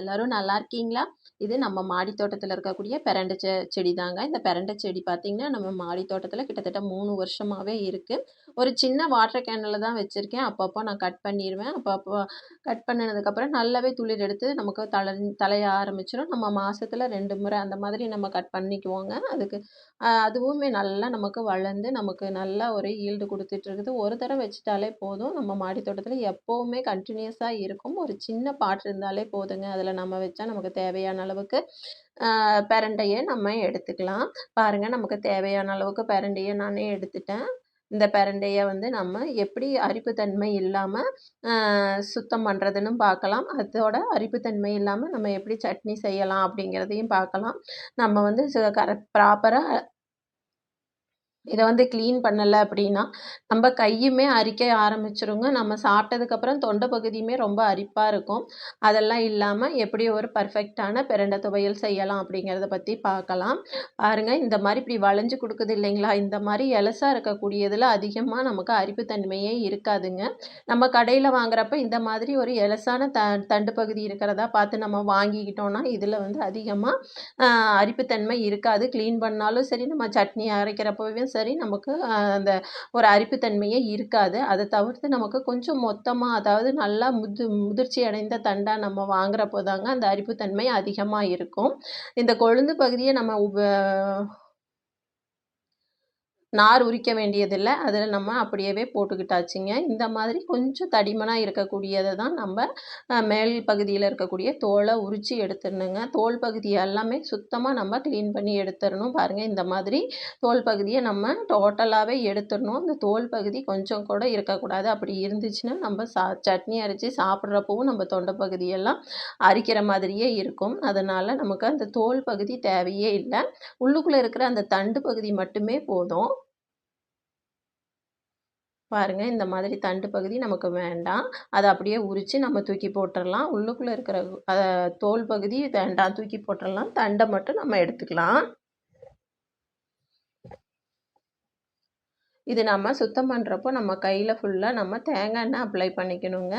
எல்லாரும் நல்லா இருக்கீங்களா? இது நம்ம மாடி தோட்டத்தில் இருக்கக்கூடிய பெரண்டை செ செடி தாங்க இந்த பெரண்டை செடி பார்த்திங்கன்னா நம்ம மாடி தோட்டத்தில் கிட்டத்தட்ட மூணு வருஷமாகவே இருக்குது ஒரு சின்ன வாட்டர் கேனில் தான் வச்சுருக்கேன். அப்பப்போ நான் கட் பண்ணிடுவேன் அப்பப்போ கட் பண்ணினதுக்கப்புறம் நல்லாவே துளிர் எடுத்து நமக்கு தள தலைய ஆரம்பிச்சிடும் நம்ம மாதத்துல ரெண்டு முறை அந்த மாதிரி நம்ம கட் பண்ணிக்குவோங்க. அதுக்கு அதுவுமே நல்லா நமக்கு வளர்ந்து நமக்கு நல்லா ஒரு ஈல்டு கொடுத்துட்ருக்குது ஒரு தடவை வச்சுட்டாலே போதும். நம்ம மாடி தோட்டத்தில் எப்போவுமே கண்டினியூஸாக இருக்கும். ஒரு சின்ன பாட்டு இருந்தாலே போதுங்க. அதில் நம்ம வச்சா நமக்கு தேவையான அளவுக்கு பெரண்டையை நம்ம எடுத்துக்கலாம். பாருங்கள் நமக்கு தேவையான அளவுக்கு பெரண்டையை நானே எடுத்துட்டேன். இந்த பெரண்டையை வந்து நம்ம எப்படி அரிப்புத்தன்மை இல்லாமல் சுத்தம் பண்ணுறதுன்னு பார்க்கலாம். அதோட அரிப்புத்தன்மை இல்லாமல் நம்ம எப்படி சட்னி செய்யலாம் அப்படிங்கிறதையும் பார்க்கலாம். நம்ம வந்து கரெக்ட் ப்ராப்பராக இதை வந்து க்ளீன் பண்ணலை அப்படின்னா நம்ம கையுமே அரிக்க ஆரம்பிச்சிருங்க. நம்ம சாப்பிட்டதுக்கப்புறம் தொண்டை பகுதியுமே ரொம்ப அரிப்பாக இருக்கும். அதெல்லாம் இல்லாமல் எப்படி ஒரு பர்ஃபெக்டான பிரண்டை துவையல் செய்யலாம் அப்படிங்கிறத பற்றி பார்க்கலாம். பாருங்கள் இந்த மாதிரி இப்படி வளைஞ்சு கொடுக்குது இல்லைங்களா? இந்த மாதிரி எலசாக இருக்கக்கூடியதில் அதிகமாக நமக்கு அரிப்புத்தன்மையே இருக்காதுங்க. நம்ம கடையில் வாங்குறப்ப இந்த மாதிரி ஒரு எலசான த தண்டு பகுதி இருக்கிறதா பார்த்து நம்ம வாங்கிக்கிட்டோம்னா இதில் வந்து அதிகமாக அரிப்புத்தன்மை இருக்காது. க்ளீன் பண்ணாலும் சரி நம்ம சட்னி அரைக்கிறப்பவே சரி நமக்கு அந்த ஒரு அரிப்புத்தன்மையே இருக்காது. அதை தவிர்த்து நமக்கு கொஞ்சம் மொத்தமாக அதாவது நல்லா முது முதிர்ச்சி அடைந்த தண்டாக நம்ம வாங்குறப்போ தாங்க அந்த அரிப்புத்தன்மை அதிகமாக இருக்கும். இந்த கொழுந்து பகுதியை நம்ம உப நார் உரிக்க வேண்டியதில்லை. அதில் நம்ம அப்படியே போட்டுக்கிட்டாச்சுங்க. இந்த மாதிரி கொஞ்சம் தடிமனாக இருக்கக்கூடியதை தான் நம்ம மேல் பகுதியில் இருக்கக்கூடிய தோலை உரித்து எடுத்துடணுங்க. தோல் பகுதி எல்லாமே சுத்தமாக நம்ம க்ளீன் பண்ணி எடுத்துடணும். பாருங்கள் இந்த மாதிரி தோல் பகுதியை நம்ம டோட்டலாகவே எடுத்துடணும். இந்த தோல் பகுதி கொஞ்சம் கூட இருக்கக்கூடாது. அப்படி இருந்துச்சுன்னா நம்ம சா சட்னி அரைச்சி சாப்பிட்றப்பவும் நம்ம தொண்டை பகுதியெல்லாம் அரிக்கிற மாதிரியே இருக்கும். அதனால் நமக்கு அந்த தோல் பகுதி தேவையே இல்லை. உள்ளுக்குள்ளே இருக்கிற அந்த தண்டு பகுதி மட்டுமே போதும். பாருங்கள் இந்த மாதிரி தண்டு பகுதி நமக்கு வேண்டாம். அதை அப்படியே உரித்து நம்ம தூக்கி போட்டுடலாம் உள்ளுக்குள்ளே இருக்கிற தோல் பகுதி வேண்டாம் தூக்கி போட்டுடலாம் தண்டை மட்டும் நம்ம எடுத்துக்கலாம். இது நம்ம சுத்தம் பண்ணுறப்போ நம்ம கையில் ஃபுல்லாக நம்ம தேங்காய் எண்ணெய் அப்ளை பண்ணிக்கணுங்க.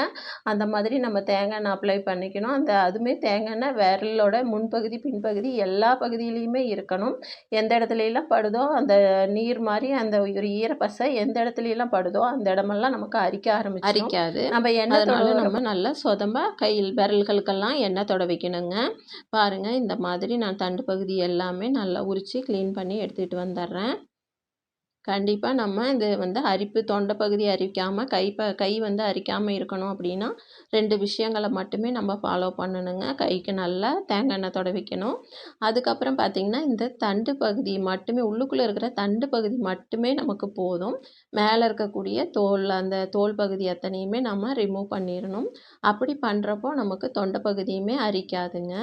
அந்த மாதிரி நம்ம தேங்காய் எண்ணெய் அப்ளை பண்ணிக்கணும். அந்த அதுவுமே தேங்காய் எண்ணெய் விரலோட முன்பகுதி பின்பகுதி எல்லா பகுதியிலையுமே இருக்கணும். எந்த இடத்துலலாம் படுதோ அந்த நீர் மாதிரி அந்த ஒரு ஈரப்பசை எந்த இடத்துலலாம் படுதோ அந்த இடமெல்லாம் நமக்கு அரிக்க ஆரம்பிச்சு அரிக்காது. நம்ம எண்ணெய் நம்ம நல்லா சொதமாக கையில் விரல்களுக்கெல்லாம் எண்ணெய் தொட வைக்கணுங்க. பாருங்கள் இந்த மாதிரி நான் தண்டு பகுதி எல்லாமே நல்லா உரித்து க்ளீன் பண்ணி எடுத்துகிட்டு வந்துடுறேன். கண்டிப்பாக நம்ம இது வந்து அரிப்பு தொண்டை பகுதி அரிக்காமல் கை ப கை வந்து அரிக்காமல் இருக்கணும் அப்படின்னா ரெண்டு விஷயங்களை மட்டுமே நம்ம ஃபாலோ பண்ணணுங்க. கைக்கு நல்லா தேங்காய் எண்ணெய் தொடவிக்கணும். அதுக்கப்புறம் பார்த்திங்கன்னா இந்த தண்டு பகுதி மட்டுமே உள்ளுக்குள்ளே இருக்கிற தண்டு பகுதி மட்டுமே நமக்கு போதும். மேலே இருக்கக்கூடிய தோல் அந்த தோல் பகுதி அத்தனையுமே நம்ம ரிமூவ் பண்ணிடணும் அப்படி பண்ணுறப்போ நமக்கு தொண்டை பகுதியுமே அரிக்காதுங்க.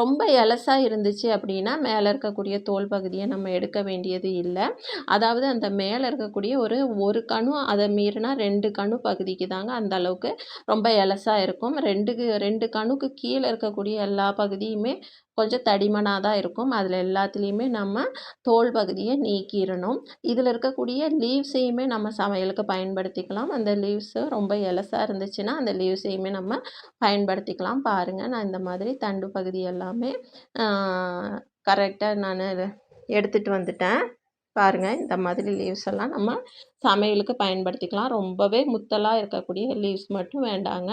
ரொம்ப எலசாக இருந்துச்சு அப்படின்னா மேலே இருக்கக்கூடிய தோல் பகுதியை நம்ம எடுக்க வேண்டியது இல்லை. அதாவது அந்த மேலே இருக்கக்கூடிய ஒரு ஒரு கணு அதை மீறினா ரெண்டு கணு பகுதிக்கு தாங்க அந்த அளவுக்கு ரொம்ப எலசாக இருக்கும். ரெண்டுக்கு ரெண்டு கணுக்கு கீழே இருக்கக்கூடிய எல்லா பகுதியுமே கொஞ்சம் தடிமனாக தான் இருக்கும். அதில் எல்லாத்துலேயுமே நம்ம தோல் பகுதியை நீக்கிடணும். இதில் இருக்கக்கூடிய லீவ்ஸையுமே நம்ம சமையலுக்கு பயன்படுத்திக்கலாம். அந்த லீவ்ஸு ரொம்ப எலசாக இருந்துச்சுன்னா அந்த லீவ்ஸையுமே நம்ம பயன்படுத்திக்கலாம். பாருங்கள் நான் இந்த மாதிரி தண்டு பகுதி எல்லாமே கரெக்டாக நான் எடுத்துகிட்டு வந்துட்டேன். பாருங்கள் இந்த மாதிரி லீவ்ஸ் எல்லாம் நம்ம சமையலுக்கு பயன்படுத்திக்கலாம். ரொம்பவே முத்தலாக இருக்கக்கூடிய லீவ்ஸ் மட்டும் வேண்டாங்க.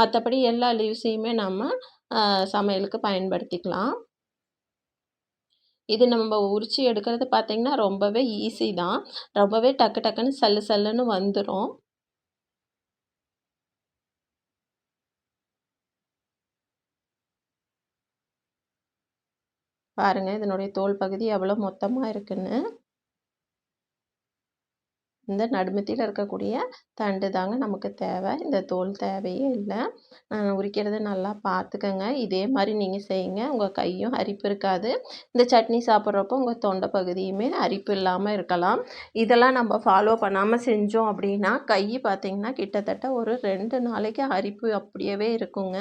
மற்றபடி எல்லா லீவ்ஸையுமே நம்ம சமையலுக்கு பயன்படுத்திக்கலாம். இது நம்ம உரித்து எடுக்கிறது பார்த்திங்கன்னா ரொம்பவே ஈஸி தான். ரொம்பவே டக்கு டக்குன்னு சல்லு சல்லுன்னு வந்துடும் பாருங்கள் இதனுடைய தோல் பகுதி எவ்வளோ மொத்தமாக இருக்குன்னு. இந்த நடுமத்தியில் இருக்கக்கூடிய தண்டு தாங்க நமக்கு தேவை. இந்த தோல் தேவையே இல்லை. உரிக்கிறத நல்லா பார்த்துக்கங்க இதே மாதிரி நீங்கள் செய்யுங்க. உங்கள் கையும் அரிப்பு இருக்காது. இந்த சட்னி சாப்பிட்றப்போ உங்கள் தொண்டை பகுதியுமே அரிப்பு இல்லாமல் இருக்கலாம். இதெல்லாம் நம்ம ஃபாலோ பண்ணாமல் செஞ்சோம் அப்படின்னா கை பார்த்திங்கன்னா கிட்டத்தட்ட ஒரு ரெண்டு நாளைக்கு அரிப்பு அப்படியே இருக்குங்க.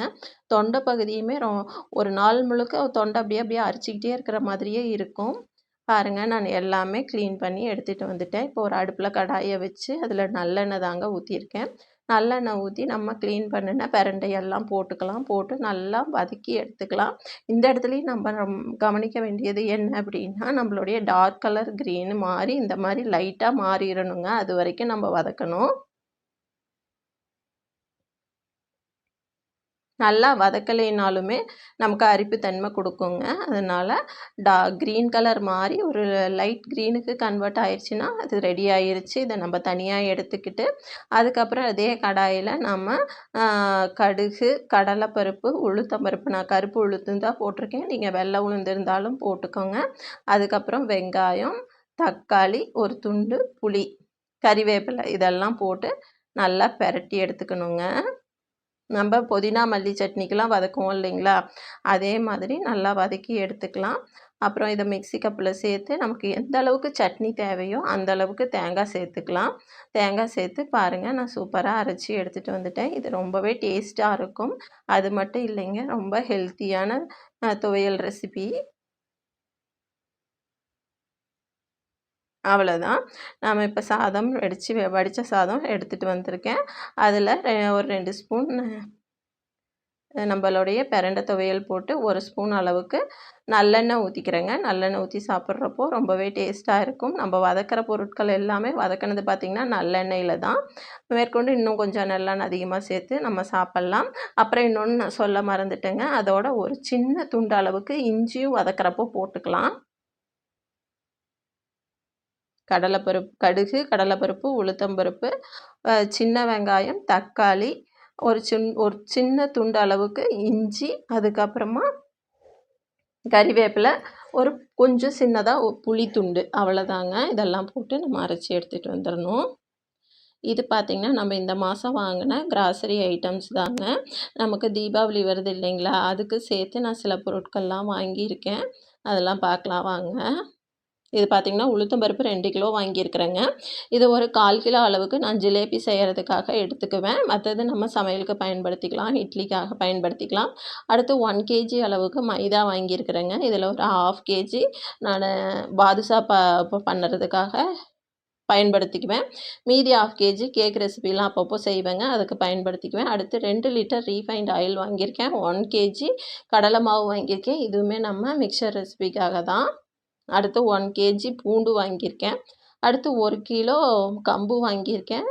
தொண்டை பகுதியுமே ரொ ஒரு நாள் முழுக்க தொண்டை அப்படியே அப்படியே அரிச்சிக்கிட்டே இருக்கிற மாதிரியே இருக்கும். பாருங்கள் நான் எல்லாமே க்ளீன் பண்ணி எடுத்துகிட்டு வந்துட்டேன். இப்போ ஒரு அடுப்பில் கடாயை வச்சு அதில் நல்லெண்ணெய் தாங்க ஊற்றிருக்கேன் நல்லெண்ணெய் ஊற்றி நம்ம க்ளீன் பண்ணின பிரண்டையெல்லாம் போட்டுக்கலாம். போட்டு நல்லா வதக்கி எடுத்துக்கலாம். இந்த இடத்துலையும் நம்ம கவனிக்க வேண்டியது என்ன அப்படின்னா நம்மளுடைய டார்க் கலர் க்ரீன் மாறி இந்த மாதிரி லைட்டாக மாறிடணுங்க. அது வரைக்கும் நம்ம வதக்கணும். நல்லா வதக்கலைனாலுமே நமக்கு அரிப்புத்தன்மை கொடுக்குங்க. அதனால் டா க்ரீன் கலர் மாதிரி ஒரு லைட் க்ரீனுக்கு கன்வெர்ட் ஆயிடுச்சுன்னா அது ரெடி ஆயிருச்சு. இதை நம்ம தனியாக எடுத்துக்கிட்டு அதுக்கப்புறம் அதே கடாயில் நம்ம கடுகு கடலைப்பருப்பு உளுத்தம்பருப்பு. நான் கருப்பு உளுத்தம் தான் போட்டிருக்கேன். நீங்கள் வெள்ளை உளுந்து இருந்தாலும் போட்டுக்கோங்க. அதுக்கப்புறம் வெங்காயம் தக்காளி ஒரு துண்டு புளி கறிவேப்பிலை இதெல்லாம் போட்டு நல்லா பெரட்டி எடுத்துக்கணுங்க. நம்ம புதினா மல்லி சட்னிக்கெலாம் வதக்குவோம் இல்லைங்களா? அதே மாதிரி நல்லா வதக்கி எடுத்துக்கலாம். அப்புறம் இதை மிக்ஸி கப்பில் சேர்த்து நமக்கு எந்த அளவுக்கு சட்னி தேவையோ அந்த அளவுக்கு தேங்காய் சேர்த்துக்கலாம். தேங்காய் சேர்த்து பாருங்கள் நான் சூப்பராக அரைச்சி எடுத்துகிட்டு வந்துட்டேன். இது ரொம்பவே டேஸ்ட்டாக இருக்கும். அது மட்டும் இல்லைங்க ரொம்ப ஹெல்த்தியான துவையல் ரெசிபி. அவ்வளோதான் நாம் இப்போ சாதம் வடித்து வடித்த சாதம் எடுத்துகிட்டு வந்திருக்கேன். அதில் ஒரு ரெண்டு ஸ்பூன் நம்மளுடைய பிரண்டை துவையல் போட்டு ஒரு ஸ்பூன் அளவுக்கு நல்லெண்ணெய் ஊற்றிக்கிறேங்க நல்லெண்ணெய் ஊற்றி சாப்பிட்றப்போ ரொம்பவே டேஸ்ட்டாக இருக்கும். நம்ம வதக்கிற பொருட்கள் எல்லாமே வதக்கினது பார்த்திங்கன்னா நல்லெண்ணெயில் தான். மேற்கொண்டு இன்னும் கொஞ்சம் நல்லெண்ணெய் அதிகமாக சேர்த்து நம்ம சாப்பிட்லாம். அப்புறம் இன்னொன்று நான் சொல்ல மறந்துட்டேங்க. அதோட ஒரு சின்ன துண்டு அளவுக்கு இஞ்சியும் வதக்கிறப்போ போட்டுக்கலாம். கடலைப்பருப்பு கடுகு கடலைப்பருப்பு உளுத்தம்பருப்பு சின்ன வெங்காயம் தக்காளி ஒரு சின் ஒரு சின்ன துண்டு அளவுக்கு இஞ்சி அதுக்கப்புறமா கறிவேப்பிலை ஒரு கொஞ்சம் சின்னதாக புளி துண்டு அவ்வளோதாங்க. இதெல்லாம் போட்டு நம்ம அரைச்சி எடுத்துகிட்டு வந்துடணும். இது பார்த்திங்கன்னா நம்ம இந்த மாதம் வாங்கின கிராசரி ஐட்டம்ஸ் தாங்க. நமக்கு தீபாவளி வருது இல்லைங்களா? அதுக்கு சேர்த்து நான் சில பொருட்கள்லாம் வாங்கியிருக்கேன். அதெல்லாம் பார்க்கலாம் வாங்க. இது பார்த்திங்கன்னா உளுத்தம் பருப்பு ரெண்டு கிலோ வாங்கியிருக்கிறேங்க. இது ஒரு கால் கிலோ அளவுக்கு நான் ஜிலேபி செய்கிறதுக்காக எடுத்துக்குவேன். மற்றது நம்ம சமையலுக்கு பயன்படுத்திக்கலாம் இட்லிக்காக பயன்படுத்திக்கலாம். அடுத்து ஒன் கேஜி அளவுக்கு மைதா வாங்கியிருக்கிறேங்க. இதில் ஒரு ஆஃப் கேஜி நான் பாதுஷா ப பண்ணுறதுக்காக பயன்படுத்திக்குவேன். மீதி ஆஃப் கேஜி கேக் ரெசிபிலாம் அப்பப்போ செய்வேங்க. அதுக்கு பயன்படுத்திக்குவேன். அடுத்து ரெண்டு லிட்டர் ரீஃபைண்ட் ஆயில் வாங்கியிருக்கேன். ஒன் கேஜி கடலை மாவு வாங்கியிருக்கேன். இதுவுமே நம்ம மிக்சர் ரெசிபிக்காக தான். அடுத்து ஒன் கேஜி பூண்டு வாங்கியிருக்கேன். அடுத்து ஒரு கிலோ கம்பு வாங்கியிருக்கேன்.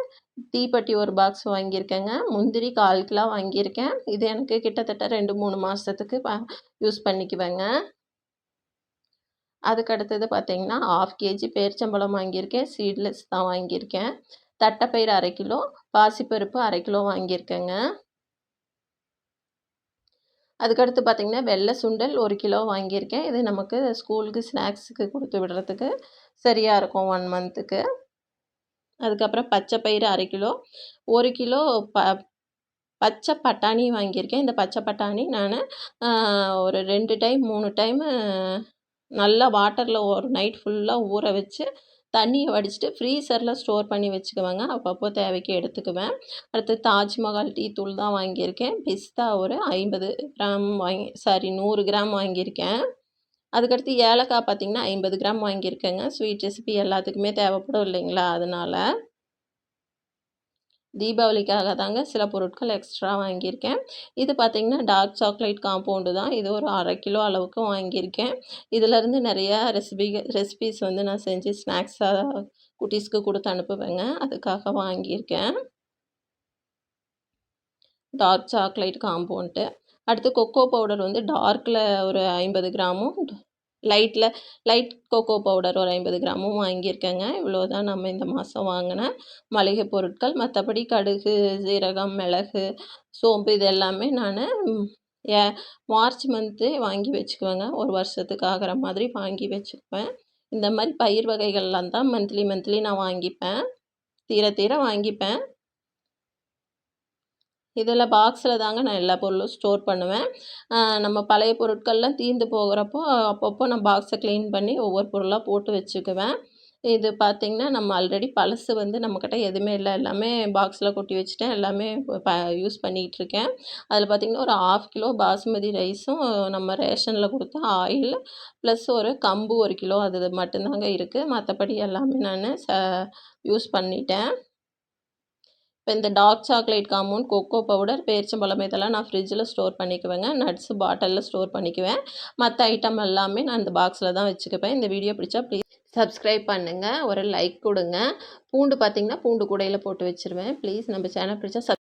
தீப்பெட்டி ஒரு பாக்ஸ் வாங்கியிருக்கேங்க. முந்திரி கால் கிலோ வாங்கியிருக்கேன். இது எனக்கு கிட்டத்தட்ட ரெண்டு மூணு மாதத்துக்கு யூஸ் பண்ணிக்குவேங்க. அதுக்கு அடுத்தது பார்த்திங்கன்னா ஆஃப் கேஜி பேரிச்சம்பழம் வாங்கியிருக்கேன். சீட்லெஸ் தான் வாங்கியிருக்கேன். தட்டைப்பயிறு அரை கிலோ பாசிப்பருப்பு அரை கிலோ வாங்கியிருக்கேங்க. அதுக்கடுத்து பார்த்திங்கன்னா வெள்ளை சுண்டல் ஒரு கிலோ வாங்கியிருக்கேன். இது நமக்கு ஸ்கூலுக்கு ஸ்நாக்ஸுக்கு கொடுத்து விடுறதுக்கு சரியாக இருக்கும் ஒன் மந்த்துக்கு அதுக்கப்புறம் பச்சை பயிறு அரை கிலோ ஒரு கிலோ ப பச்சை பட்டாணி வாங்கியிருக்கேன். இந்த பச்சை பட்டாணி நான் ஒரு ரெண்டு டைம் மூணு டைமு நல்லா வாட்டரில் ஒரு நைட் ஃபுல்லாக ஊற வச்சு தண்ணியை வடிச்சிட்டு ஃப்ரீசரில் ஸ்டோர் பண்ணி வச்சுக்குவேங்க. அப்பப்போ தேவைக்கு எடுத்துக்குவேன். அடுத்து தாஜ்மஹால் டீ தூள் தான் வாங்கியிருக்கேன். பிஸ்தா ஒரு ஐம்பது கிராம் வாங்கி சாரி நூறு கிராம் வாங்கியிருக்கேன். அதுக்கடுத்து ஏலக்காய் பார்த்திங்கன்னா ஐம்பது கிராம் வாங்கியிருக்கேங்க. ஸ்வீட் ரெசிபி எல்லாத்துக்குமே தேவைப்படும் இல்லைங்களா? அதனால் தீபாவளிக்காக தாங்க சில பொருட்கள் எக்ஸ்ட்ரா வாங்கியிருக்கேன். இது பார்த்திங்கன்னா டார்க் சாக்லேட் காம்பவுண்டு தான். இது ஒரு அரை கிலோ அளவுக்கு வாங்கியிருக்கேன். இதிலேருந்து நிறையா ரெசிபி ரெசிபிஸ் வந்து நான் செஞ்சு ஸ்நாக்ஸாக குட்டீஸ்க்கு கொடுத்து அனுப்புவேங்க. அதுக்காக வாங்கியிருக்கேன். டார்க் சாக்லேட் காம்பவுண்ட்டு அடுத்து கொக்கோ பவுடர் வந்து டார்க்கில் ஒரு ஐம்பது கிராமும் லைட்டில் லைட் கோகோ பவுடர் ஒரு ஐம்பது கிராமும் வாங்கியிருக்கேங்க. இவ்வளோ தான் நம்ம இந்த மாதம் வாங்கின மளிகை பொருட்கள். மற்றபடி கடுகு சீரகம் மிளகு சோம்பு இது எல்லாமே நான் ஏ மார்ச் மந்த்து வாங்கி வச்சுக்குவேங்க. ஒரு வருஷத்துக்கு ஆகிற மாதிரி வாங்கி வச்சுக்குவேன். இந்த மாதிரி பயிர் வகைகள்லாம் தான் மந்த்லி மந்த்லி நான் வாங்கிப்பேன். தீர தீர வாங்கிப்பேன். இதில் பாக்ஸில் தாங்க நான் எல்லா பொருளும் ஸ்டோர் பண்ணுவேன். நம்ம பழைய பொருட்கள்லாம் தீர்ந்து போகிறப்போ அப்பப்போ நான் பாக்ஸை க்ளீன் பண்ணி ஒவ்வொரு பொருளாக போட்டு வச்சுக்குவேன். இது பார்த்திங்கன்னா நம்ம ஆல்ரெடி பழசு வந்து நம்மக்கிட்ட எதுவுமே இல்லை. எல்லாமே பாக்ஸில் கொட்டி வச்சுட்டேன். எல்லாமே ப யூஸ் பண்ணிகிட்ருக்கேன் அதில் பார்த்திங்கன்னா ஒரு ஆஃப் கிலோ பாசுமதி ரைஸும் நம்ம ரேஷனில் கொடுத்த ஆயில் ப்ளஸ் ஒரு கம்பு ஒரு கிலோ அது மட்டும்தாங்க இருக்குது மற்றபடி எல்லாமே நான் ச யூஸ் பண்ணிட்டேன். இப்போ இந்த dark chocolate compound cocoa powder பேரிச்சம்பழம் இதெல்லாம் நான் ஃப்ரிட்ஜில் ஸ்டோர் பண்ணிக்குவேங்க. நட்ஸ் பாட்டிலில் ஸ்டோர் பண்ணிக்குவேன். மற்ற ஐட்டம் எல்லாமே நான் இந்த பாக்ஸில் தான் வச்சுக்குவேன். இந்த வீடியோ பிடிச்சா ப்ளீஸ் சப்ஸ்கிரைப் பண்ணுங்கள் ஒரு லைக் கொடுங்க. பூண்டு பார்த்தீங்கன்னா பூண்டு கூடையில் போட்டு வச்சுருவேன். ப்ளீஸ் நம்ம சேனல் பிடிச்சா சப்